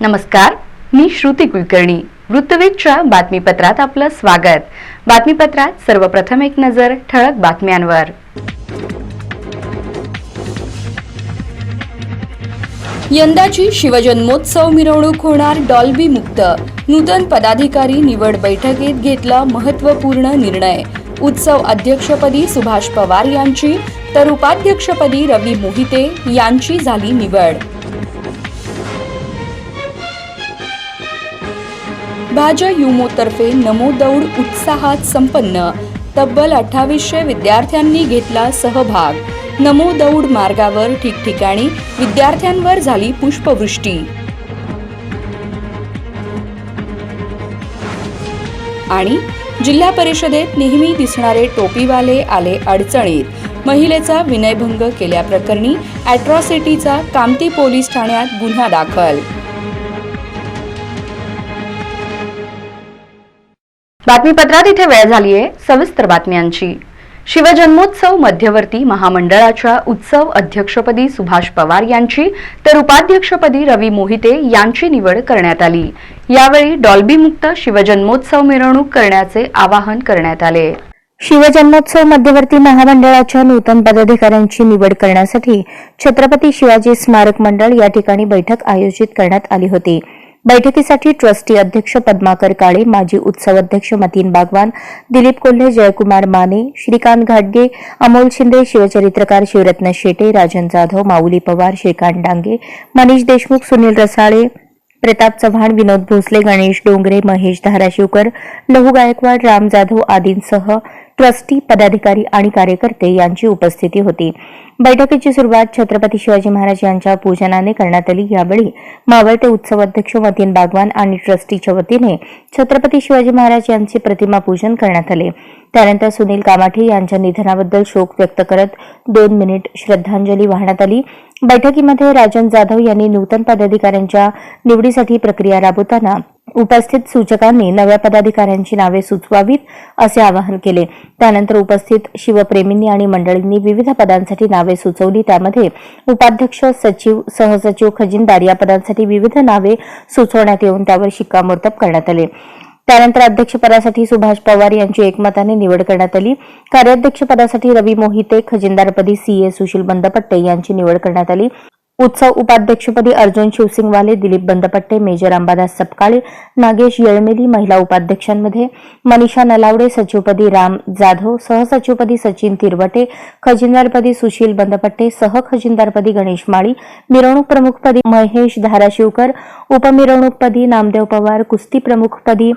नमस्कार मी श्रुती कुलकर्णी. वृत्तवेगच्या बातमीपत्रात आपलं स्वागत. बातमीपत्रात सर्वप्रथम एक नजर ठळक बातम्यांवर. यंदाची शिवजन्मोत्सव मिरवणूक होणार डॉल्बी मुक्त. नूतन पदाधिकारी निवड बैठकीत घेतला महत्त्वपूर्ण निर्णय. उत्सव अध्यक्षपदी सुभाष पवार यांची तर उपाध्यक्षपदी रवी मोहिते यांची झाली निवड. भाज युमोतर्फे नमो दौड उत्साहात संपन्न. तब्बल अठ्ठावीसशे विद्यार्थ्यांनी घेतला सहभाग. नमो दौड मार्गावर ठिकठिकाणी विद्यार्थ्यांवर झाली पुष्पवृष्टी. आणि जिल्हा परिषदेत नेहमी दिसणारे टोपीवाले आले अडचणीत. महिलेचा विनयभंग केल्याप्रकरणी अॅट्रॉसिटीचा कामती पोलीस ठाण्यात गुन्हा दाखल. बातमीपत्रात इथे वेळ झालीये. सविस्तर बातम्यांची. शिवजन्मोत्सव मध्यवर्ती महामंडळाच्या उत्सव अध्यक्षपदी सुभाष पवार यांची तर उपाध्यक्षपदी रवी मोहिते यांची निवड करण्यात आली. यावेळी डॉल्बी मुक्त शिवजन्मोत्सव मिरवणूक करण्याचे आवाहन करण्यात आले. शिवजन्मोत्सव मध्यवर्ती महामंडळाच्या नूतन पदाधिकाऱ्यांची निवड करण्यासाठी छत्रपती शिवाजी स्मारक मंडळ या ठिकाणी बैठक आयोजित करण्यात आली होती. बैठकीसाठी ट्रस्टी अध्यक्ष पद्माकर काळे माजी उत्सव अध्यक्ष मतीन बागवान दिलीप कोल्हे जयकुमार माने श्रीकांत घाटगे अमोल शिंदे शिवचरित्रकार शिवरत्न शेटे राजन जाधव माऊली पवार श्रीकांत डांगे मनीष देशमुख सुनील रसाळे प्रताप चव्हाण विनोद भोसले गणेश डोंगरे महेश धाराशिवकर लहू गायकवाड राम जाधव आदींसह ट्रस्टी पदाधिकारी आणि कार्यकर्ते यांची उपस्थिती होती. बैठकीची सुरुवात छत्रपती शिवाजी महाराज यांच्या पूजनाने करण्यात आली. यावेळी मावळते उत्सव अध्यक्ष मतीन बागवान आणि ट्रस्टीच्या वतीने छत्रपती शिवाजी महाराज यांचे प्रतिमा पूजन करण्यात आले. त्यानंतर सुनील कामाठे यांच्या निधनाबद्दल शोक व्यक्त करत दोन मिनिट श्रद्धांजली वाहण्यात आली. बैठकीमध्ये राजन जाधव यांनी नूतन पदाधिकाऱ्यांच्या निवडीसाठी प्रक्रिया राबवताना उपस्थित सूचकांनी नव्या पदाधिकाऱ्यांची नावे सुचवावीत असे आवाहन केले. त्यानंतर उपस्थित शिवप्रेमींनी आणि मंडळींनी विविध पदांसाठी नावे सुचवली. त्यामध्ये उपाध्यक्ष सचिव सहसचिव खजिनदार या पदांसाठी विविध नावे सुचवण्यात येऊन त्यावर शिक्कामोर्तब करण्यात आले. त्यानंतर अध्यक्षपदासाठी सुभाष पवार यांची एकमताने निवड करण्यात आली. कार्याध्यक्षपदासाठी रवी मोहिते खजिनदारपदी सी ए सुशील बंदपट्टे यांची निवड करण्यात आली. उत्सव उपाध्यक्षपदी अर्जुन शिवसिंगवाले दिलीप बंदपट्टे मेजर अंबादास सपकाळे नागेश येळमेली महिला उपाध्यक्षांमध्ये मनीषा नलावडे सचिवपदी राम जाधव सहसचिवपदी सचिन तिरवटे खजिनदारपदी सुशील बंदपट्टे सहखजिनदारपदी गणेश माळी मिरवणूक प्रमुखपदी महेश धाराशिवकर उपमिरवणूकपदी नामदेव पवार कुस्ती प्रमुखपदी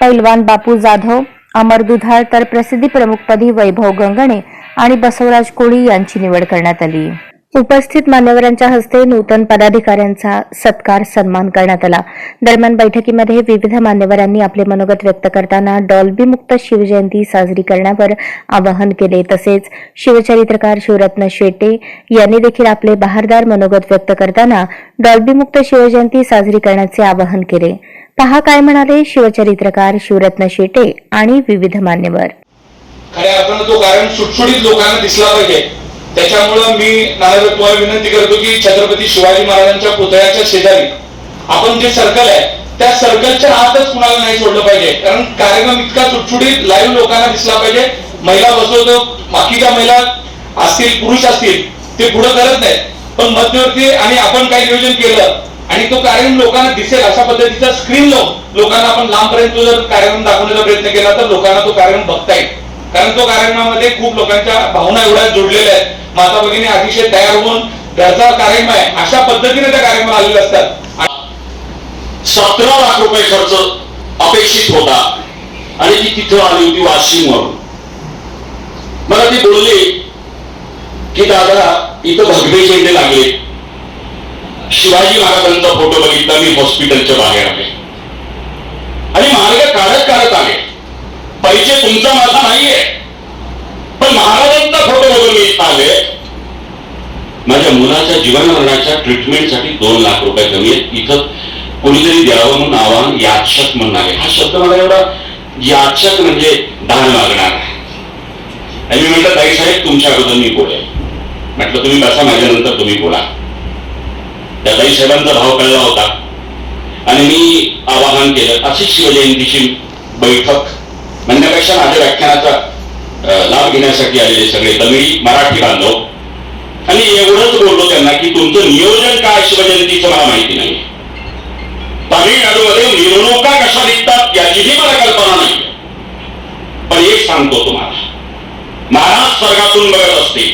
पैलवान बापू जाधव अमर दुधाळ तर प्रसिद्धी प्रमुखपदी वैभव गंगणे आणि बसवराज कोळी यांची निवड करण्यात आली. उपस्थित मान्यवरांच्या हस्ते नूतन पदाधिकाऱ्यांचा सत्कार सन्मान करण्यात आला. दरम्यान बैठकीमध्ये विविध मान्यवरांनी आपले मनोगत व्यक्त करताना डॉल्बी मुक्त शिवजयंती साजरी करण्यावर आवाहन केले. तसेच शिवचरित्रकार शिवरत्न शेटे यांनी देखील आपले बहारदार मनोगत व्यक्त करताना डॉल्बी मुक्त शिवजयंती साजरी करण्याचे आवाहन केले. पहा काय म्हणाले शिवचरित्रकार शिवरत्न शेटे आणि विविध मान्यवर. खऱ्या तो कारण सुटसुटीत लोकांना दिसला पाहिजे. त्याच्यामुळं मी नारायण तुम्हाला विनंती करतो की छत्रपती शिवाजी महाराजांच्या पुतळ्याच्या शेजारी आपण जे सर्कल आहे त्या सर्कलच्या आतच कुणाला नाही सोडलं पाहिजे. कारण कार्यक्रम इतका चुटचुटीत लाईव्ह लोकांना दिसला पाहिजे. महिला बसवतो बाकीच्या महिला असतील पुरुष असतील ते पुढे करत नाहीत. पण मध्यवर्ती आणि आपण काही नियोजन केलं आणि तो कार्यक्रम लोकांना दिसेल अशा पद्धतीचा स्क्रीन लावून लोकांना आपण लांबपर्यंत जर कार्यक्रम दाखवण्याचा प्रयत्न केला तर लोकांना तो कार्यक्रम बघता येईल. कारण तो कार्यक्रमामध्ये खूप लोकांच्या भावना एवढ्या जोडलेल्या आहेत. माता भगिनी अतिशय तयार होऊन घरचा कार्यक्रम आहे. अशा पद्धतीने त्या कार्यक्रम आलेले असतात. सतरा लाख रुपये खर्च अपेक्षित होता. आणि ती तिथं आली होती वाशिमवरून. मला ती बोलली की दादा इथं भगवे झेंडे लागले. शिवाजी महाराजांचा फोटो बघितला मी हॉस्पिटलच्या बाहेर आले आणि मार्ग काढत काढत आले. पैसे तुमचा माझा नाहीये पण महाराजांचा फोटो बघून मी इथं आले माझ्या मुलाच्या जीवन मरणाच्या ट्रीटमेंटसाठी दोन लाख रुपये कमी आहेत. इथं कोणीतरी द्यावं म्हणून आव्हान याचक म्हणून आहे. हा शब्द मला एवढा याचक म्हणजे दान मागणार आणि मी म्हटलं ताई साहेब तुमच्या अगोदर मी बोलेल म्हटलं तुम्ही बसा माझ्यानंतर तुम्ही बोला. त्या ताई साहेबांचा भाव कळला होता. आणि मी आवाहन केलं अशी शिवजयंतीची बैठक. म्हणण्यापेक्षा माझ्या व्याख्यानाचा लाभ घेण्यासाठी आलेले सगळे तमिळ मराठी बांधव आणि एवढंच बोललो त्यांना की तुमचं नियोजन काय शिवजयंतीचं मला माहिती नाही. तामिळनाडूमध्ये मिरवणुका कशा निघतात याचीही मला कल्पना नाही. पण एक सांगतो तुम्हाला. महाराज स्वर्गातून बघत असते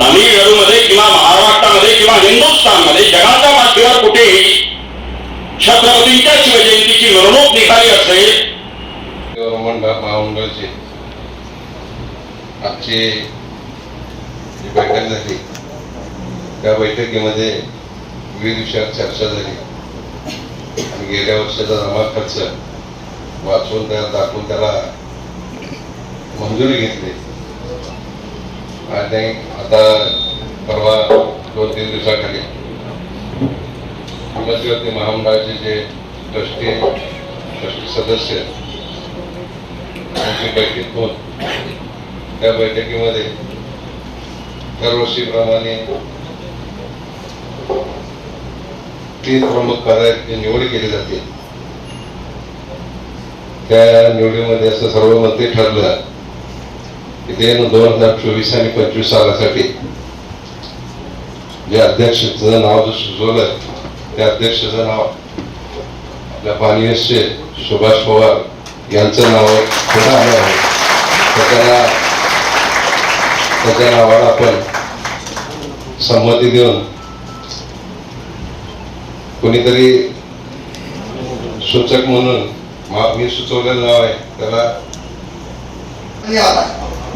तामिळनाडूमध्ये किंवा महाराष्ट्रामध्ये किंवा हिंदुस्थानमध्ये जगाच्या पाठीवर कुठेही छत्रपतींच्या शिवजयंतीची मिरवणूक निघाली असेल. महामंडळाचे आजचे बैठक झाली. त्या बैठकीमध्ये विविध विषयावर चर्चा झाली. आणि गेल्या वर्षाचा जमा खर्च वाचून त्याला दाखवून त्याला मंजुरी घेतली. आणि आता परवा दोन तीन दिवसाखाली मध्यवर्ती महामंडळाचे जे ट्रस्टी ट्रस्टी सदस्य त्यांची बैठक होत त्या बैठकीमध्ये दरवर्षीप्रमाणे तीन प्रमुख पदाची निवड केली जाते त्या निवडीमध्ये असं सर्व मंत्री ठरलं. की ते दोन हजार चोवीस आणि पंचवीस सालासाठी जे अध्यक्षाचं नाव जो सुचवलं त्या अध्यक्षाचं नाव आपल्या पानियसचे सुभाष पवार यांचं नाव पुन्हा आलं आहे. तर त्याच्या नावाला आपण संमती देऊन कोणीतरी सूचक म्हणून, मा- सुचवलेलं नाव आहे, त्याला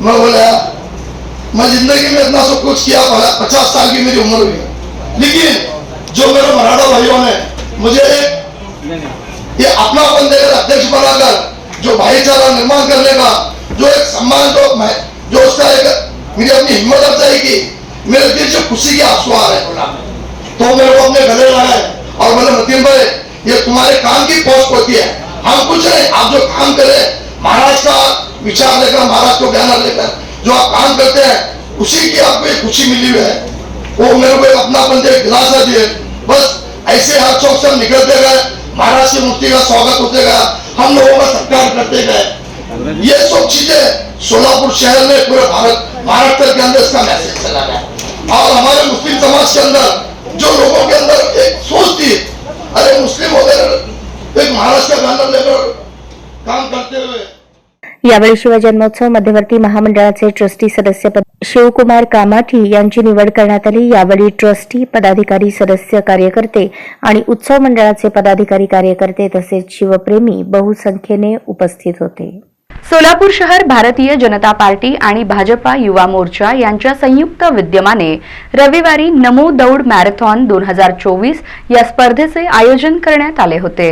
मैं बोला मैं ज़िंदगी में इतना सब कुछ किया पचास साल की मेरी उम्र हुई लेकिन जो मेरे मराठा भाइयों ने मुझे ये अपनापन देकर अध्यक्ष बनाकर, जो भाईचारा निर्माण करने का, जो एक सम्मान जो मैं जो उसका एक मेरी अपनी हिम्मत अफजाई की मेरे दिल से खुशी के आँसू आ रहे हैं। तो मेरे को अपने गले लगाए और बोले मतीम भाई, ये तुम्हारे काम की पोस्ट होती है। हम कुछ नहीं, आप जो काम करें, महाराज का विचार लेकर, महाराज को बयान लेकर, जो आप काम करते हैं, उसी की आपको खुशी मिली हुई है। वो मेरे को अपनापन दे दिलासा दिए बस ऐसे हर चौक से हम निकलते गए। महाराज की मूर्ति का स्वागत होते गया। हम लोगों का सत्कार करते गए। ये सब चीज़ें सोलापुर शहर में पूरे भारत, महाराष्ट्र के अंदर इसका मैसेज चला गया। और हमारे मुस्लिम समाज के अंदर जो लोगों के अंदर एक सोच थी अरे मुस्लिम हो वगैरह एक महाराष्ट्र का बैनर लेकर काम करते हुए। यावेळी शिवजन्मोत्सव मध्यवर्ती महामंडळाचे ट्रस्टी सदस्यपद शिवकुमार कामाठी यांची निवड करण्यात आली. यावेळी ट्रस्टी पदाधिकारी सदस्य कार्यकर्ते आणि उत्सव मंडळाचे पदाधिकारी कार्यकर्ते तसेच शिवप्रेमी बहुसंख्येने उपस्थित होते. सोलापूर शहर भारतीय जनता पार्टी आणि भाजपा युवा मोर्चा यांच्या संयुक्त विद्यमाने रविवारी नमो दौड मॅरेथॉन दोन हजार चोवीस या स्पर्धेचे आयोजन करण्यात आले होते.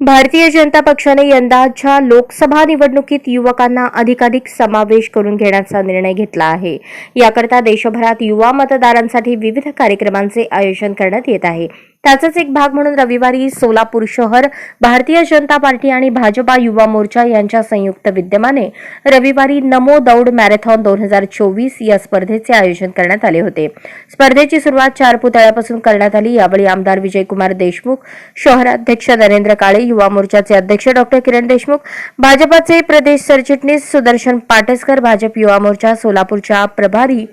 भारतीय जनता पक्षाने यंदाच्या लोकसभा निवडणुकीत युवकांना अधिकाधिक समावेश करून घेण्याचा निर्णय घेतला आहे. याकरता देशभरात युवा मतदारांसाठी विविध कार्यक्रमांचे आयोजन करण्यात येत आहे. त्याचाच एक भाग म्हणून रविवारी सोलापूर शहर भारतीय जनता पार्टी आणि भाजपा युवा मोर्चा यांच्या संयुक्त विद्यमाने रविवारी नमो दौड मॅरेथॉन दोन हजार चोवीस या स्पर्धेचे आयोजन करण्यात आले होते. स्पर्धेची सुरुवात चार पुतळ्यापासून करण्यात आली. यावेळी आमदार विजयकुमार देशमुख शहराध्यक्ष नरेंद्र काळे युवा मोर्चाचे अध्यक्ष डॉक्टर किरण देशमुख भाजपाचे प्रदेश सरचिटणीस सुदर्शन पाटेसकर भाजप युवा मोर्चा सोलापूरच्या प्रभारी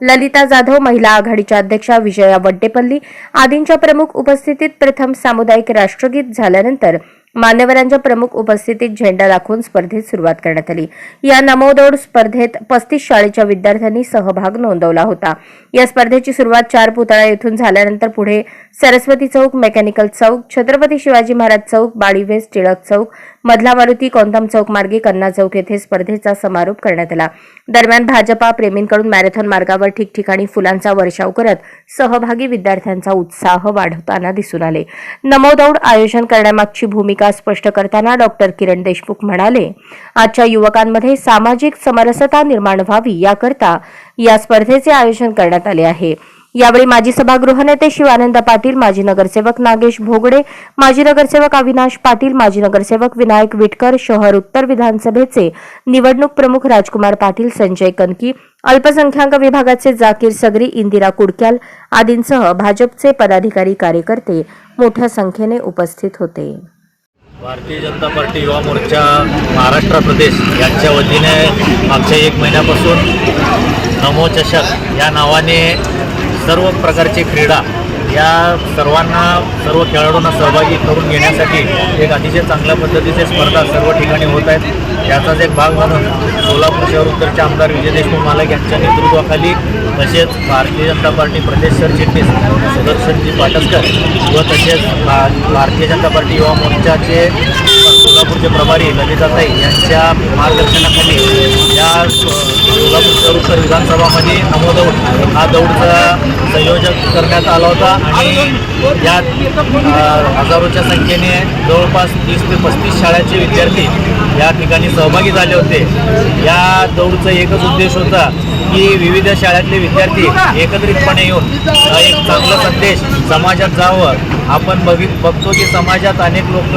ललिता जाधव महिला आघाडीच्या अध्यक्षा विजया वड्डेपल्ली आदींच्या प्रमुख उपस्थितीत प्रथम सामुदायिक राष्ट्रगीत झाल्यानंतर मान्यवरांच्या प्रमुख उपस्थितीत झेंडा दाखवून स्पर्धेत सुरुवात करण्यात आली. या नमोदौड स्पर्धेत पस्तीस शाळेच्या विद्यार्थ्यांनी सहभाग नोंदवला होता. या स्पर्धेची सुरुवात चार पुतळा येथून झाल्यानंतर पुढे सरस्वती चौक मेकॅनिकल चौक छत्रपती शिवाजी महाराज चौक बाळीवेस टिळक चौक मधला मारुती कोंदम चौक मार्गे कन्ना चौक येथे स्पर्धेचा समारोप करण्यात आला. दरम्यान भाजपा प्रेमींकडून मॅरेथॉन मार्गावर ठिकठिकाणी फुलांचा वर्षाव करत सहभागी विद्यार्थ्यांचा उत्साह वाढवताना दिसून आले. नमोदौड आयोजन करण्यामागची भूमिका स्पष्ट करताना डॉक्टर किरण देशमुख म्हणाले आजच्या युवकांमध्ये सामाजिक समरसता निर्माण व्हावी याकरता या स्पर्धेचे आयोजन करण्यात आले आहे. यावेळी माजी सभागृह नेते शिवानंद पाटील माजी नगरसेवक नागेश भोगडे माजी नगरसेवक अविनाश पाटील माजी नगरसेवक विनायक विटकर शहर उत्तर विधानसभेचे निवडणूक प्रमुख राजकुमार पाटील संजय कनकी अल्पसंख्याक विभागाचे जाकीर सगरी इंदिरा कुडक्याल आदींसह भाजपचे पदाधिकारी कार्यकर्ते मोठ्या संख्येने उपस्थित होते. भारतीय जनता पार्टी युवा मोर्चा महाराष्ट्र प्रदेश यांच्या वतीने मागच्या एक महिन्यापासून नमो चषक या नावाने सर्व प्रकारचे क्रीडा या सर्वांना सर्व खेळाडूंना सहभागी करून घेण्यासाठी एक अतिशय चांगल्या पद्धतीचे स्पर्धा सर्व ठिकाणी होत आहेत. याचाच एक भाग म्हणून सोलापूर शहर उत्तरचे आमदार विजय देशमुख मालक यांच्या नेतृत्वाखाली तसेच भारतीय जनता पार्टी प्रदेश सरचिटणीस सुदर्शनजी पाटसकर व तसेच भारतीय जनता पार्टी युवा मोर्चाचे सोलापूरचे प्रभारी ललिताताई यांच्या मार्गदर्शनाखाली या सोलापूर शहर विधानसभामध्ये नमो दौड हा दौडचा संयोजक करण्यात आला होता आणि यात हजारोच्या संख्येने जवळपास तीस ते पस्तीस शाळेचे विद्यार्थी या ठिकाणी सहभागी झाले होते. या दौडचा एकच उद्देश होता की विविध शाळेतले विद्यार्थी एकत्रितपणे येऊन एक चांगला संदेश समाजात जावं. आपण बघित बघतो की समाजात अनेक लोक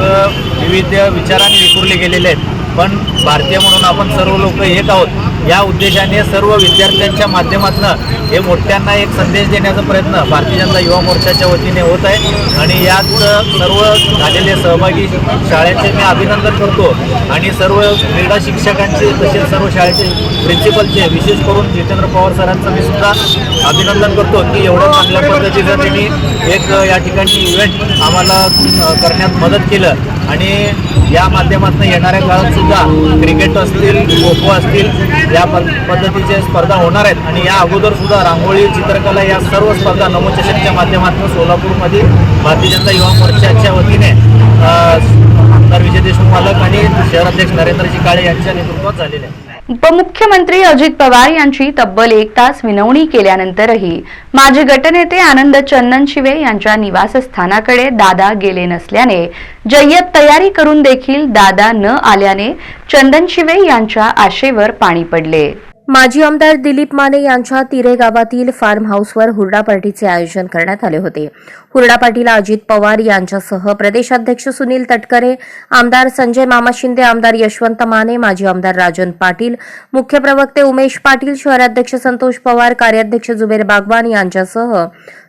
विविध विचारांनी विखुरले गेलेले आहेत. पण भारतीय म्हणून आपण सर्व लोक येत आहोत. या उद्देशाने सर्व विद्यार्थ्यांच्या माध्यमातून हे मोठ्यांना एक संदेश देण्याचा प्रयत्न भारतीय जनता युवा मोर्चाच्या वतीने होत आहे. आणि यात सर्व झालेले सहभागी शाळेचे मी अभिनंदन करतो. आणि सर्व क्रीडा शिक्षकांचे तसेच सर्व शाळेचे प्रिन्सिपलचे विशेष करून जितेंद्र पवार सरांचं मी सुद्धा अभिनंदन करतो की एवढ्या चांगल्या पद्धतीचं त्यांनी एक या ठिकाणी इव्हेंट आम्हाला करण्यात मदत केलं. आणि या माध्यमातून येणाऱ्या काळात सुद्धा क्रिकेट असतील खो खो असतील या पद्धतीचे स्पर्धा होणार आहेत. आणि या अगोदर सुद्धा रांगोळी चित्रकला या सर्व स्पर्धा नमोचषकच्या माध्यमातून सोलापूरमध्ये भारतीय जनता युवा मोर्चाच्या वतीने आमदार विजय देशमुख मालक आणि शहराध्यक्ष नरेंद्रजी काळे यांच्या नेतृत्वात झालेले आहे उपमुख्यमंत्री अजित पवार यांची तब्बल एक तास विनवणी केल्यानंतरही माजी गटनेते आनंद चंदनशिवे यांच्या निवासस्थानाकडे दादा गेले नसल्याने जय्यत तयारी करून देखील दादा न आल्याने चंदनशिवे यांच्या आशेवर पाणी पडले. माजी आमदार दिलीप माने यांच्या तिरे गावातील फार्म हाऊसवर हुरडा पार्टीचे आयोजन करण्यात आले होते. हुरडा पार्टीला अजित पवार यांच्यासह प्रदेशाध्यक्ष सुनील तटकरे आमदार संजय मामा शिंदे आमदार यशवंत माने माजी आमदार राजन पाटील मुख्य प्रवक्ते उमेश पाटील शहराध्यक्ष संतोष पवार कार्याध्यक्ष जुबेर बागवान यांच्यासह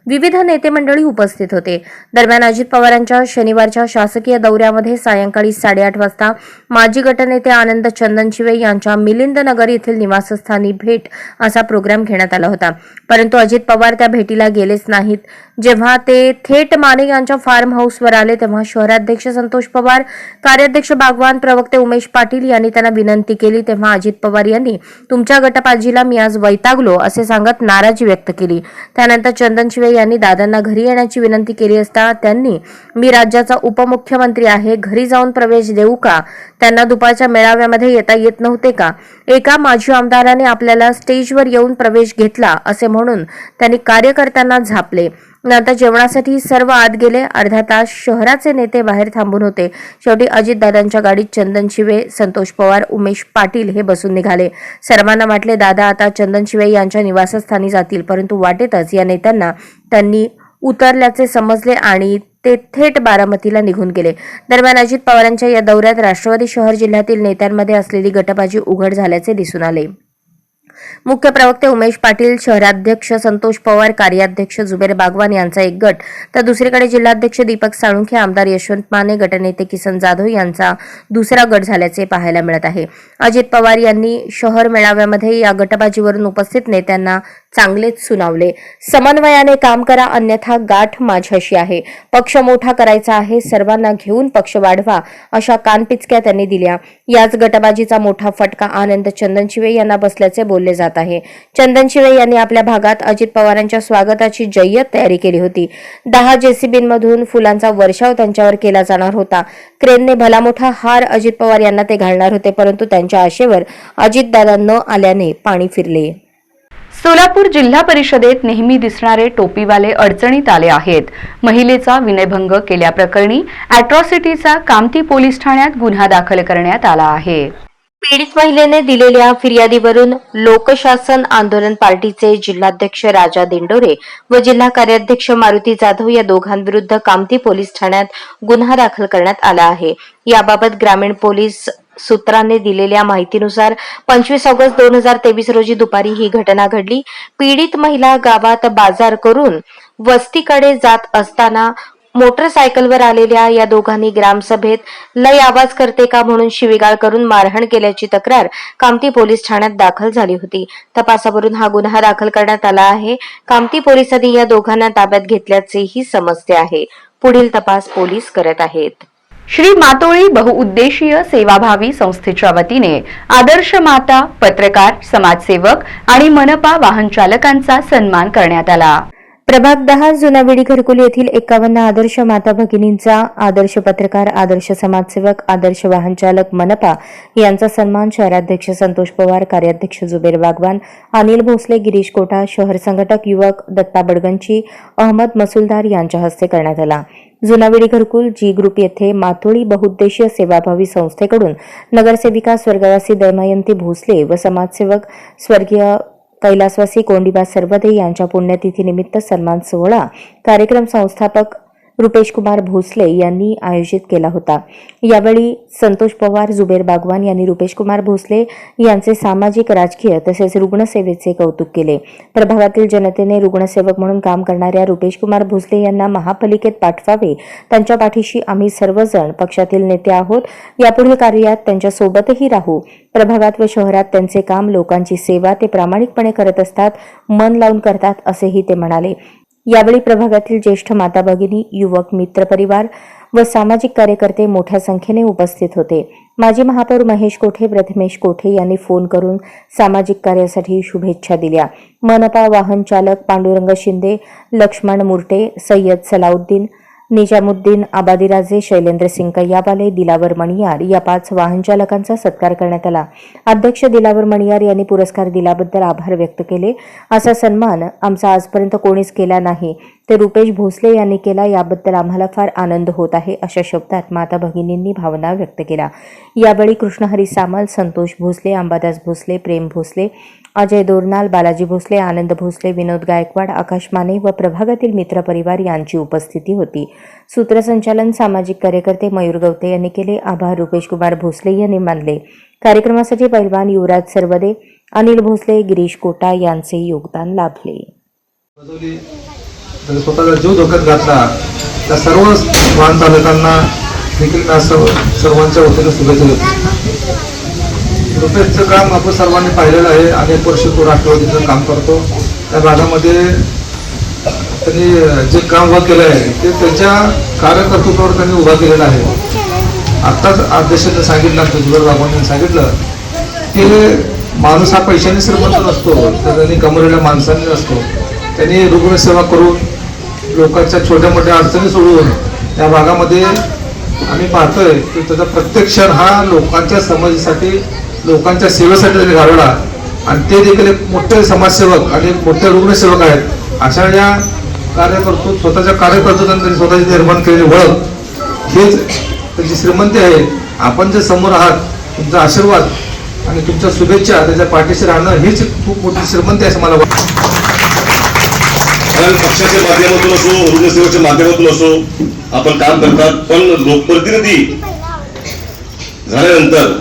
विविध नेते मंडळी उपस्थित होते. दरम्यान अजित पवारांच्या शनिवारच्या शासकीय दौऱ्यामध्ये सायंकाळी साडेआठ वाजता माजी गटनेते आनंद चंदनशिवे यांच्या मिलिंद नगर येथील निवासस्थानी भेट असा प्रोग्राम घेण्यात आला होता. परंतु अजित पवार त्या भेटीला गेलेच नाहीत. जेव्हा ते थेट माने यांच्या फार्म हाऊसवर आले तेव्हा शहराध्यक्ष संतोष पवार कार्याध्यक्ष बागवान प्रवक्ते उमेश पाटील यांनी त्यांना विनंती केली तेव्हा अजित पवार यांनी तुमच्या गटपाजीला मी आज वैतागलो असे सांगत नाराजी व्यक्त केली. त्यानंतर चंदनशिवे यांनी दादांना घरी येण्याची विनंती केली असता त्यांनी मी राज्याचा उपमुख्यमंत्री आहे घरी जाऊन प्रवेश देऊ का? त्यांना दुपारच्या मेळाव्यामध्ये येता येत नव्हते का? एका माजी आमदाराने आपल्याला स्टेजवर येऊन प्रवेश घेतला असे म्हणून त्यांनी कार्यकर्त्यांना झापले. नंतर जेवणासाठी सर्व आत गेले. अर्धा तास शहराचे नेते बाहेर थांबून होते. शेवटी अजितदादांच्या गाडीत चंदन शिवे संतोष पवार उमेश पाटील हे बसून निघाले. सर्वांना वाटले दादा आता चंदन शिवे यांच्या निवासस्थानी जातील. परंतु वाटेतच या नेत्यांना त्यांनी उतरल्याचे समजले आणि ते थेट बारामतीला निघून गेले. दरम्यान अजित पवारांच्या या दौऱ्यात राष्ट्रवादी शहर जिल्ह्यातील नेत्यांमध्ये असलेली गटबाजी उघड झाल्याचे दिसून आले. मुख्य प्रवक्ते उमेश पाटील शहराध्यक्ष संतोष पवार कार्याध्यक्ष जुबेर बागवान यांचा एक गट. तर दुसरीकडे जिल्हाध्यक्ष दीपक साळुंखे आमदार यशवंत माने गटनेते किसन जाधव यांचा दुसरा गट झाल्याचे पाहायला मिळत आहे. अजित पवार यांनी शहर मेळाव्यामध्ये या गटबाजीवरून उपस्थित नेत्यांना चांगलेच सुनावले. समन्वयाने काम करा अन्यथा गाठ माझ्याशी आहे. पक्ष मोठा करायचा आहे सर्वांना घेऊन पक्ष वाढवा अशा कानपिचक्या त्यांनी दिल्या. याच गटबाजीचा मोठा फटका आनंद चंदनशिवे यांना बसल्याचे बोलले जात आहे. चंदनशिवे यांनी आपल्या भागात अजित पवारांच्या स्वागताची जय्यत तयारी केली होती. दहा जेसीबींमधून फुलांचा वर्षाव त्यांच्यावर केला जाणार होता. क्रेनने भला मोठा हार अजित पवार यांना ते घालणार होते परंतु त्यांच्या आशेवर अजितदादा न आल्याने पाणी फिरले. सोलापूर जिल्हा परिषदेत नेहमी दिसणारे टोपीवाले अडचणीत आले आहेत. महिलेचा विनयभंग केल्याप्रकरणी अॅट्रॉसिटीचा कामती पोलीस ठाण्यात गुन्हा दाखल करण्यात आला आहे. पीडित महिलेने दिलेल्या फिर्यादीवरून लोकशासन आंदोलन पार्टीचे जिल्हाध्यक्ष राजा दिंडोरे व जिल्हा कार्याध्यक्ष मारुती जाधव या दोघांविरुद्ध कामती पोलीस ठाण्यात गुन्हा दाखल करण्यात आला आहे. याबाबत ग्रामीण पोलीस सूत्रांनी दिलेल्या माहितीनुसार पंचवीस ऑगस्ट दोन हजार तेवीस रोजी दुपारी ही घटना घडली. पीडित महिला गावात बाजार करून वस्तीकडे जात असताना मोटरसायकलवर आलेल्या या दोघांनी ग्रामसभेत लय आवाज करते का म्हणून शिवीगाळ करून मारहाण केल्याची तक्रार कामती पोलीस ठाण्यात दाखल झाली होती. तपासावरून हा गुन्हा दाखल करण्यात आला आहे. कामती पोलिसांनी या दोघांना ताब्यात घेतल्याचेही समजते आहे. पुढील तपास पोलीस करत आहेत. श्री मातोळी बहुउद्देशीय सेवाभावी संस्थेच्या वतीने आदर्श माता पत्रकार समाजसेवक आणि मनपा वाहन चालकांचा सन्मान करण्यात आला. प्रभाग दहा जुनावेडी घरकुल येथील एकावन्न आदर्श माता भगिनींचा आदर्श पत्रकार आदर्श समाजसेवक आदर्श वाहन चालक मनपा यांचा सन्मान शहराध्यक्ष संतोष पवार कार्याध्यक्ष जुबेर वागवान अनिल भोसले गिरीश कोटा शहर संघटक युवक दत्ता बडगंची अहमद मसुलदार यांच्या हस्ते करण्यात आला. जुनावेडी घरकुल जी ग्रुप येथे मातोळी बहुउद्देशीय सेवाभावी संस्थेकडून नगरसेविका स्वर्गवासी दैमयंती भोसले व समाजसेवक स्वर्गीय कैलासवासी कोंडिबा सरवदे यांच्या पुण्यतिथीनिमित्त सन्मान सोहळा कार्यक्रम संस्थापक रुपेश कुमार भोसले यांनी आयोजित केला होता. यावेळी संतोष पवार जुबेर बागवान यांनी रुपेश कुमार भोसले यांचे सामाजिक राजकीय तसेच रुग्णसेवेचे कौतुक केले. प्रभागातील जनतेने रुग्णसेवक म्हणून काम करणाऱ्या रुपेश कुमार भोसले यांना महापालिकेत पाठवावे. त्यांच्या पाठीशी आम्ही सर्वजण पक्षातील नेते आहोत. यापुढील कार्यात त्यांच्या सोबतही राहू. प्रभागात व शहरात त्यांचे काम लोकांची सेवा ते प्रामाणिकपणे करत असतात मन लावून करतात असेही ते म्हणाले. यावेळी प्रभागातील ज्येष्ठ माता भगिनी युवक मित्र परिवार व सामाजिक कार्यकर्ते मोठ्या संख्येने उपस्थित होते. माजी महापौर महेश कोठे प्रथमेश कोठे यांनी फोन करून सामाजिक कार्यासाठी शुभेच्छा दिल्या. मनपा वाहन चालक पांडुरंग शिंदे लक्ष्मण मुर्टे सय्यद सलाउद्दीन निजामुद्दीन आबादीराजे शैलेंद्र सिंग कय्यावाले दिलावर मणियार या पाच वाहन चालकांचा सत्कार करण्यात आला. अध्यक्ष दिलावर मणियार यांनी पुरस्कार दिल्याबद्दल आभार व्यक्त केले. असा सन्मान आमचा आजपर्यंत कोणीच केला नाही. ते रुपेश भोसले यांनी केला याबद्दल आम्हाला फार आनंद होत आहे अशा शब्दात माता भगिनींनी भावना व्यक्त केल्या. यावेळी कृष्णहरी सामल संतोष भोसले अंबादास भोसले प्रेम भोसले अजय दोरनाल बालाजी भोसले आनंद भोसले विनोद गायकवाड आकाश माने व प्रभागातील मित्रपरिवार यांची उपस्थिती होती. सूत्रसंचालन सामाजिक कार्यकर्ते मयूर गवते यांनी केले. आभार रुपेश कुमार भोसले यांनी मानले. कार्यक्रमासाठी पैलवान युवराज सरवदे अनिल भोसले गिरीश कोटा यांचे योगदान लाभले. स्वतःचा जीव धोक्यात घातला. त्या सर्व वाहन चालकांना देखील सर्वांच्या वतीने शुभेच्छा देतो. रुपेशचं काम आपण सर्वांनी पाहिलेलं आहे अनेक वर्ष तो राष्ट्रवादीचं काम करतो. त्या भागामध्ये त्यांनी जे काम उभं केलं आहे ते त्यांच्या कार्यकर्तृत्वावर त्यांनी उभा केलेलं आहे. आत्ताच अध्यक्षांनी सांगितलं आमच्या बाबांनी सांगितलं की माणूस हा पैशाने श्रीमंत नसतो तर त्यांनी कमवलेल्या माणसांनी नसतो त्यांनी रुग्णसेवा करून लोकांच्या छोट्या मोठ्या अडचणी सोडवून त्या भागामध्ये आम्ही पाहतोय की त्याचा प्रत्येक क्षण हा लोकांच्या समाजासाठी लोकांच्या सेवेसाठी त्यांनी घालवला. आणि ते देखील एक मोठे समाजसेवक आणि एक मोठे रुग्णसेवक आहेत. अशा या कार्यकर्तृ स्वतःच्या कार्यकर्तृत्वाने त्यांनी स्वतःची निर्माण केलेली ओळख हेच त्यांची श्रीमंती आहे. आपण जे समोर आहात तुमचा आशीर्वाद आणि तुमच्या शुभेच्छा त्याच्या पाठीशी राहणं हीच खूप मोठी श्रीमंती आहे असं मला वाटतं. कारण पक्षाच्या माध्यमातून असो रुग्णसेवेच्या माध्यमातून असो आपण काम करतात पण लोकप्रतिनिधी झाल्यानंतर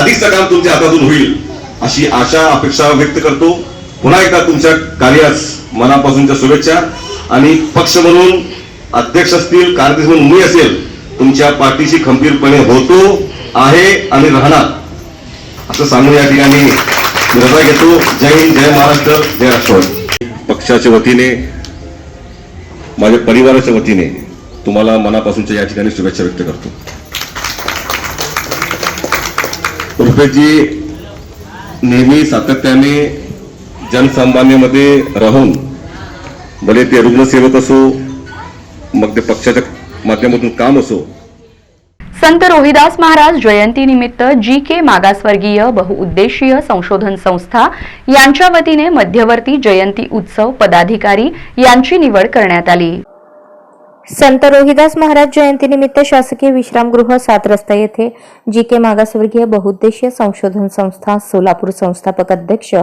अधिकचं काम तुमच्या हातातून होईल अशी आशा अपेक्षा व्यक्त करतो. पुन्हा एकदा तुमच्या कार्यास मनापासूनच्या शुभेच्छा. आणि पक्ष म्हणून अध्यक्ष असतील कार्याध्यक्ष म्हणून मी असेल तुमच्या पाठीशी खंबीरपणे होतो आहे आणि राहणार. असं सांगून या ठिकाणी रजा घेतो. जय हिंद जय महाराष्ट्र जय राष्ट्रवादी. पक्षाच्या वतीने माझ्या परिवाराच्या वतीने तुम्हाला मनापासूनच्या या ठिकाणी शुभेच्छा व्यक्त करतो. रुपेशजी नेहमी सातत्याने जनसामान्यामध्ये राहून भले ते रुग्णसेवक असो मग ते पक्षाच्या माध्यमातून काम असो. संत रोहिदास महाराज जयंती निमित्त जी के मागासवर्गीय बहुउद्देशीय संशोधन संस्था यांच्या वतीने मध्यवर्ती जयंती उत्सव पदाधिकारी यांची निवड करण्यात आली. संत रोहिदास महाराज जयंतीनिमित्त शासकीय विश्रामगृह सात रस्ता येथे जी के मागासवर्गीय बहुउद्देशीय संशोधन संस्था सोलापूर संस्थापक अध्यक्ष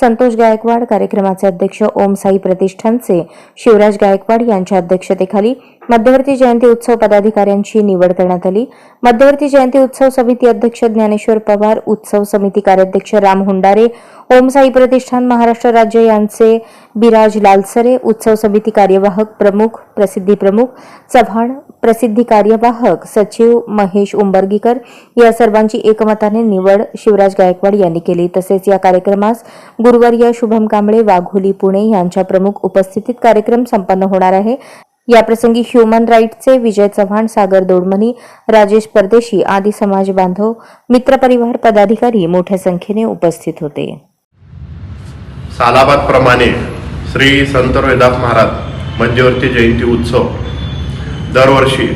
संतोष गायकवाड कार्यक्रमाचे अध्यक्ष ओम साई प्रतिष्ठानचे शिवराज गायकवाड यांच्या अध्यक्षतेखाली मध्यवर्ती जयंती उत्सव पदाधिकाऱ्यांची निवड करण्यात आली. मध्यवर्ती जयंती उत्सव समिती अध्यक्ष ज्ञानेश्वर पवार उत्सव समिती कार्याध्यक्ष राम हुंडारे ओम साई प्रतिष्ठान महाराष्ट्र राज्य यांचे बिराज लालसरे उत्सव समिती कार्यवाहक प्रमुख प्रसिद्धी प्रमुख चव्हाण प्रसिद्धी कार्यवाहक सचिव महेश उंबर्गीकर या सर्वांची एकमताने निवड शिवराज गायकवाड यांनी केली. तसेच या कार्यक्रमास गुरुवर्य शुभम कांबळे वाघोली पुणे यांच्या प्रमुख उपस्थितीत कार्यक्रम संपन्न होणार आहे. याप्रसंगी ह्युमन राईटचे विजय चव्हाण सागर दोडमनी राजेश परदेशी आदी समाज बांधव मित्रपरिवार पदाधिकारी मोठ्या संख्येने उपस्थित होते. सालाबादप्रमाणे श्री संत रोहिदास महाराज मध्यवर्ती जयंती उत्सव. दरवर्षी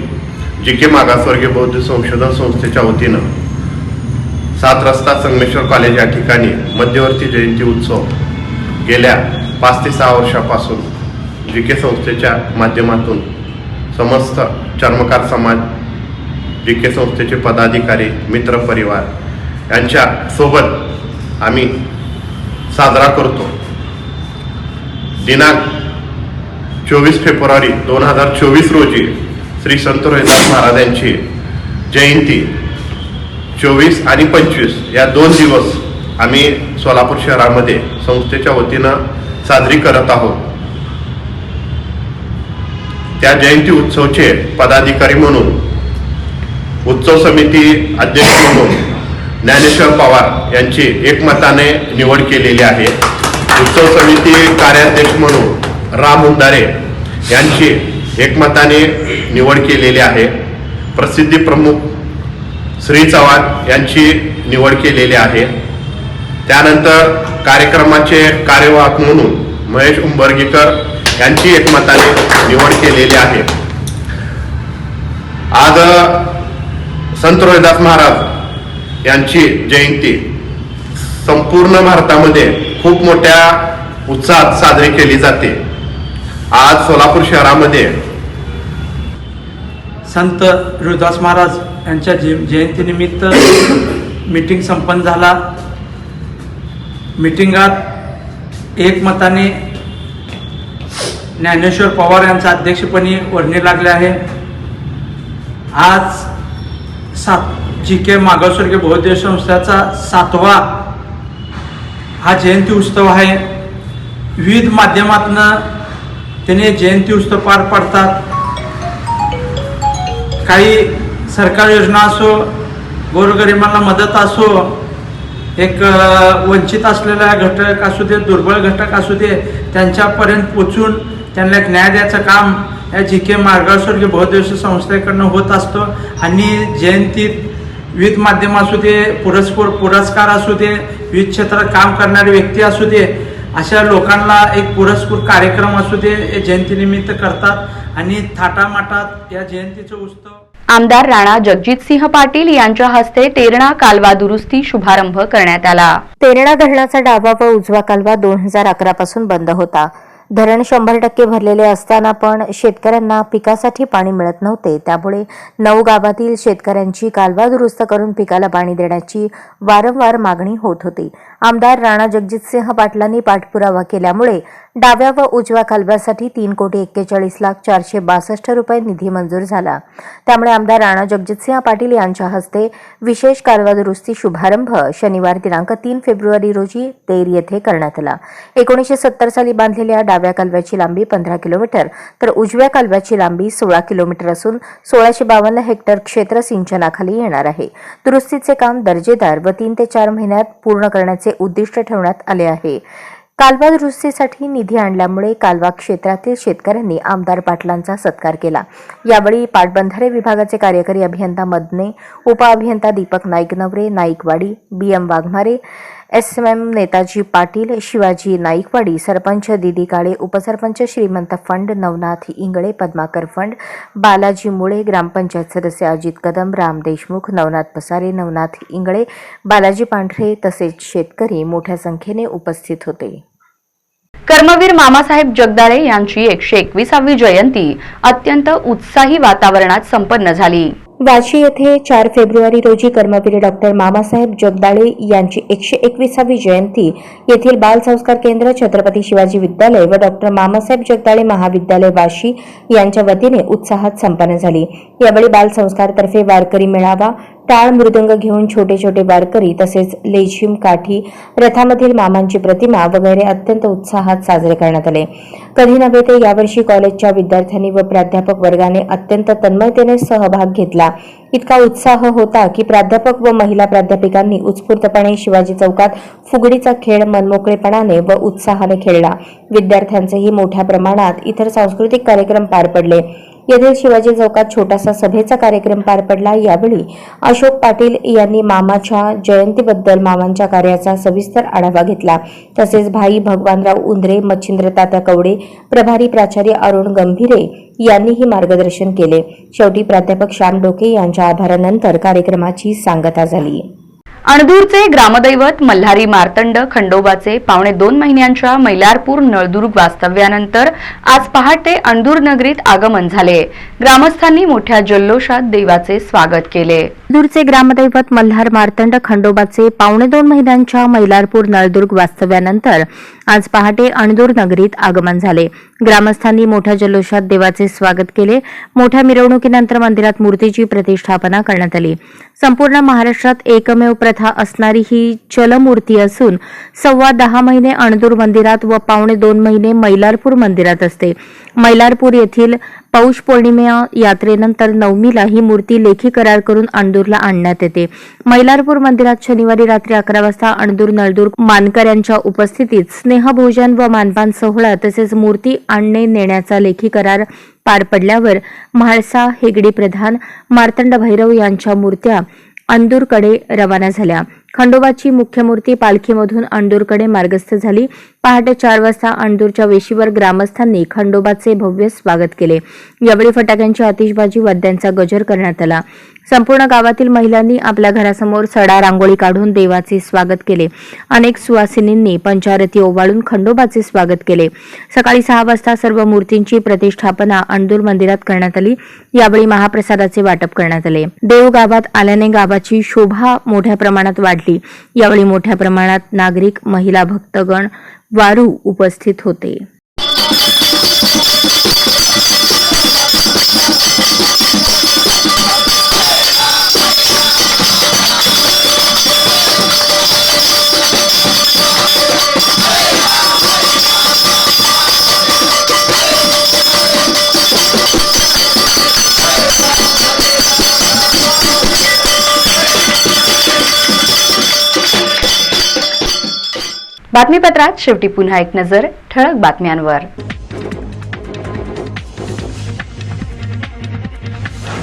जी के मागासवर्गीय बौद्ध संशोधन संस्थेच्या वतीनं सात रस्ता संगमेश्वर कॉलेज या ठिकाणी मध्यवर्ती जयंती उत्सव गेल्या पाच ते सहा वर्षापासून जी के संस्थेच्या माध्यमातून समस्त चर्मकार समाज जी के संस्थेचे पदाधिकारी मित्रपरिवार यांच्या सोबत आम्ही साजरा करतो. दिनांक चोवीस फेब्रुवारी दोन हजार चोवीस रोजी श्री संत रोहिदास महाराजांची जयंती. चोवीस आणि पंचवीस या दोन दिवस आम्ही सोलापूर शहरामध्ये संस्थेच्या वतीनं साजरी करत आहोत. त्या जयंती उत्सवचे पदाधिकारी म्हणून उत्सव समिती अध्यक्ष म्हणून ज्ञानेश्वर पवार यांची एकमताने निवड केलेली आहे. उत्सव समिती कार्याध्यक्ष म्हणून राम हुंदारे यांची एकमताने निवड केलेली आहे. प्रसिद्धी प्रमुख श्री चव्हाण यांची निवड केलेली आहे. त्यानंतर कार्यक्रमाचे कार्यवाहक म्हणून महेश उंबर्गीकर यांची एकमताने निवड केलेली आहे. आज संत रोहिदास महाराज यांची जयंती संपूर्ण भारतामध्ये खूप मोठ्या उत्साहात साजरी केली जाते. आज सोलापूर शहरामध्ये संत रोहिदास महाराज यांच्या जय जयंतीनिमित्त मीटिंग संपन्न झाला. मीटिंगात एकमताने ज्ञानेश्वर पवार यांच्या अध्यक्षपणी वर्णी लागले आहे. आज सात जी के मागासवर्गीय बौद्ध संस्थाचा सातवा हा जयंती उत्सव आहे. विविध माध्यमातून त्याने जयंती उत्सव पार पाडतात. काही सरकार योजना असो गोरगरिबांना मदत असो एक वंचित असलेला घटक असू दे दुर्बळ घटक असू दे त्यांच्यापर्यंत पोचून त्यांना एक न्याय द्यायचं काम या जी के मार्गदर्शक बौद्ध संस्थेकडनं होत असतो. आणि जयंतीत विविध माध्यम असू दे पुरस्कार पुरस्कार असू दे विविध क्षेत्रात काम करणारे व्यक्ती असू दे अशा लोकांना एक पुरस्कार कार्यक्रम असू दे हे जयंतीनिमित्त करतात. आणि थाटामाटात या जयंतीचा उत्सव आमदार राणा जगजितसिंह पाटील यांच्या हस्ते तेरणा कालवा दुरुस्ती शुभारंभ करण्यात आला. तेरणा धरणाचा डावा व उजवा कालवा दोन हजार अकरा पासून बंद होता. धरण शंभर टक्के भरलेले असताना पण शेतकऱ्यांना पिकासाठी पाणी मिळत नव्हते. त्यामुळे नऊ गावातील शेतकऱ्यांची कालवा दुरुस्त करून पिकाला पाणी देण्याची वारंवार मागणी होत होती. आमदार राणा जगजितसिंह पाटलांनी पाठपुरावा केल्यामुळे डाव्या व उजव्या कालव्यासाठी तीन कोटी एक्केचाळीस लाख चारशे बासष्ट रुपये निधी मंजूर झाला. त्यामुळे आमदार राणा जगजितसिंह पाटील यांच्या हस्ते विशेष कालवा दुरुस्ती शुभारंभ शनिवार दिनांक तीन फेब्रुवारी रोजी तेर येथे करण्यात आला. एकोणीसशे सत्तर साली बांधलेल्या डाव्या कालव्याची लांबी पंधरा किलोमीटर तर उजव्या कालव्याची लांबी सोळा किलोमीटर असून सोळाशे बावन्न हेक्टर क्षेत्र सिंचनाखाली येणार आहे. दुरुस्तीचे काम दर्जेदार व तीन ते चार महिन्यात पूर्ण करण्याचे उद्दिष्ट ठेवण्यात आले आहे. कालवा दुरुस्तीसाठी निधी आणल्यामुळे कालवा क्षेत्रातील शेतकऱ्यांनी आमदार पाटलांचा सत्कार केला. यावेळी पाटबंधारे विभागाचे कार्यकारी अभियंता मदने उपअभियंता Deepak Naik Navare Naikwadi B M Waghmare S M M Netaji Patil Shivaji Naikwadi sarpanch Didi Kale उपसरपंच श्रीमंत फंड नवनाथ इंगळे पद्माकर फंड बालाजी मुळे ग्रामपंचायत सदस्य अजित कदम राम देशमुख नवनाथ पसारे नवनाथ इंगळे बालाजी पांढरे तसेच शेतकरी मोठ्या संख्येने उपस्थित होते. कर्मवीर मामासाहेब जगदाळे यांची एकशे एकविसावी जयंती अत्यंत उत्साही वातावरणात संपन्न झाली. वाशी येथे चार फेब्रुवारी रोजी कर्मवीर डॉक्टर मामासाहेब जगदाळे यांची एकशे एकविसावी जयंती येथील बाल संस्कार केंद्र छत्रपती शिवाजी विद्यालय व डॉक्टर मामासाहेब जगदाळे महाविद्यालय वाशी यांच्या वतीने उत्साहात संपन्न झाली. यावेळी बाल संस्कारतर्फे वारकरी मेळावा टाळ मृदंग घेऊन छोटे छोटे वारकरी तसेच लेझिम काठी रथामधील मामांची प्रतिमा वगैरे अत्यंत उत्साहात साजरे करण्यात आले. कधी नव्हे ते यावर्षी कॉलेजच्या विद्यार्थ्यांनी व प्राध्यापक वर्गाने अत्यंत तन्मयतेने सहभाग घेतला. इतका उत्साह होता की प्राध्यापक व महिला प्राध्यापिकांनी उत्स्फूर्तपणे शिवाजी चौकात फुगडीचा खेळ मनमोकळेपणाने व उत्साहाने खेळला. विद्यार्थ्यांचेही मोठ्या प्रमाणात इतर सांस्कृतिक कार्यक्रम पार पडले. येथील शिवाजी चौकात छोटासा सभेचा कार्यक्रम पार पडला. यावेळी अशोक पाटील यांनी मामाच्या जयंतीबद्दल मामांच्या कार्याचा सविस्तर आढावा घेतला. तसेच भाई भगवानराव उंद्रे मच्छिंद्र तात्या कवडे प्रभारी प्राचार्य अरुण गंभीरे यांनीही मार्गदर्शन केले. शेवटी प्राध्यापक श्याम डोके यांच्या आभारानंतर कार्यक्रमाची सांगता झाली. अणदूरचे ग्रामदैवत मल्हारी मार्तंड खंडोबाचे पावणे दोन महिन्यांच्या मैलारपूर नळदुर्ग वास्तव्यानंतर आज पहाटे अणदूर नगरीत आगमन झाले. ग्रामस्थांनी मोठ्या जल्लोषात देवाचे स्वागत केले. दूरचे ग्रामदैवत मल्हार मार्तंड खंडोबाचे पावणे दोन महिन्यांच्या मैलारपूर नळदुर्ग वास्तव्यानंतर आज पहाटे अणदूर नगरीत आगमन झाले. ग्रामस्थांनी मोठ्या जल्लोषात देवाचे स्वागत केले. मोठ्या मिरवणुकीनंतर मंदिरात मूर्तीची प्रतिष्ठापना करण्यात आली. संपूर्ण महाराष्ट्रात एकमेव प्रथा असणारी ही चलमूर्ती असून सव्वा दहा महिने अणदूर मंदिरात व पावणे दोन महिने मैलारपूर मंदिरात असते. मैलारपूर येथील पौष पौर्णिमा यात्रेनंतर नवमीला ही मूर्ती लेखी करार करून अणदूरला आणण्यात येते. मैलारपूर मंदिरात शनिवारी रात्री अकरा वाजता अणदूर नळदूर मानकऱ्यांच्या उपस्थितीत स्नेहभोजन व मानपान सोहळा तसेच मूर्ती आणणे नेण्याचा लेखी करार पार पडल्यावर म्हाळसा हेगडी प्रधान मार्तंड भैरव यांच्या मूर्त्या अंदूरकडे रवाना झाल्या. खंडोबाची मुख्य मूर्ती पालखीमधून अंदूरकडे मार्गस्थ झाली. पहाटे चार वाजता अणदूरच्या वेशीवर ग्रामस्थांनी खंडोबाचे भव्य स्वागत केले. यावेळी फटाक्यांची आतिषबाजी वाद्यांचा गजर करण्यात आला. संपूर्ण गावातील महिलांनी आपल्या घरासमोर सडा रांगोळी काढून देवाचे स्वागत केले. अनेक सुवासिनींनी पंचारती ओवाळून खंडोबाचे स्वागत केले. सकाळी सहा वाजता सर्व मूर्तींची प्रतिष्ठापना अंदूर मंदिरात करण्यात आली. यावेळी महाप्रसादाचे वाटप करण्यात आले. देव गावात आल्याने गावाची शोभा मोठ्या प्रमाणात वाढली. यावेळी मोठ्या प्रमाणात नागरिक महिला भक्तगण वारू उपस्थित होते. बातमीपत्रात शेवटी पुन्हा एक नजर ठळक बातम्यांवर.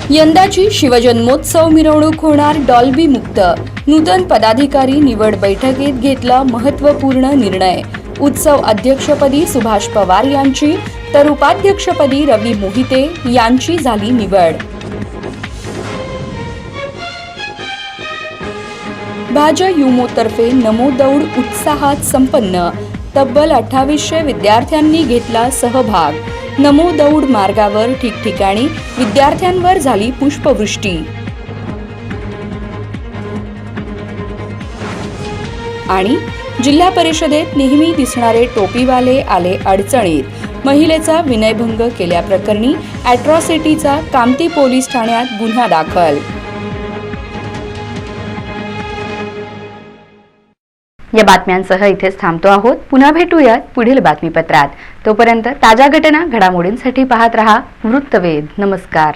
यंदाची शिवजन्मोत्सव मिरवणूक होणार डॉल्बी मुक्त. नूतन पदाधिकारी निवड बैठकीत घेतला महत्त्वपूर्ण निर्णय. उत्सव अध्यक्षपदी सुभाष पवार यांची तर उपाध्यक्षपदी रवी मोहिते यांची झाली निवड. भाज युमोतर्फे नमो दौड उत्साहात संपन्न. तब्बल अठ्ठावीसशे विद्यार्थ्यांनी घेतला सहभाग. नमो दौड मार्गावर ठिकठिकाणी विद्यार्थ्यांवर झाली पुष्पवृष्टी. आणि जिल्हा परिषदेत नेहमी दिसणारे टोपीवाले आले अडचणीत. महिलेचा विनयभंग केल्याप्रकरणी अॅट्रॉसिटीचा कामती पोलीस ठाण्यात गुन्हा दाखल. या बातम्यांसह इथेच थांबतो आहोत. पुन्हा भेटूयात पुढील बातमीपत्रात. तोपर्यंत ताज्या घटना घडामोडींसाठी पाहत रहा वृत्तवेध. नमस्कार.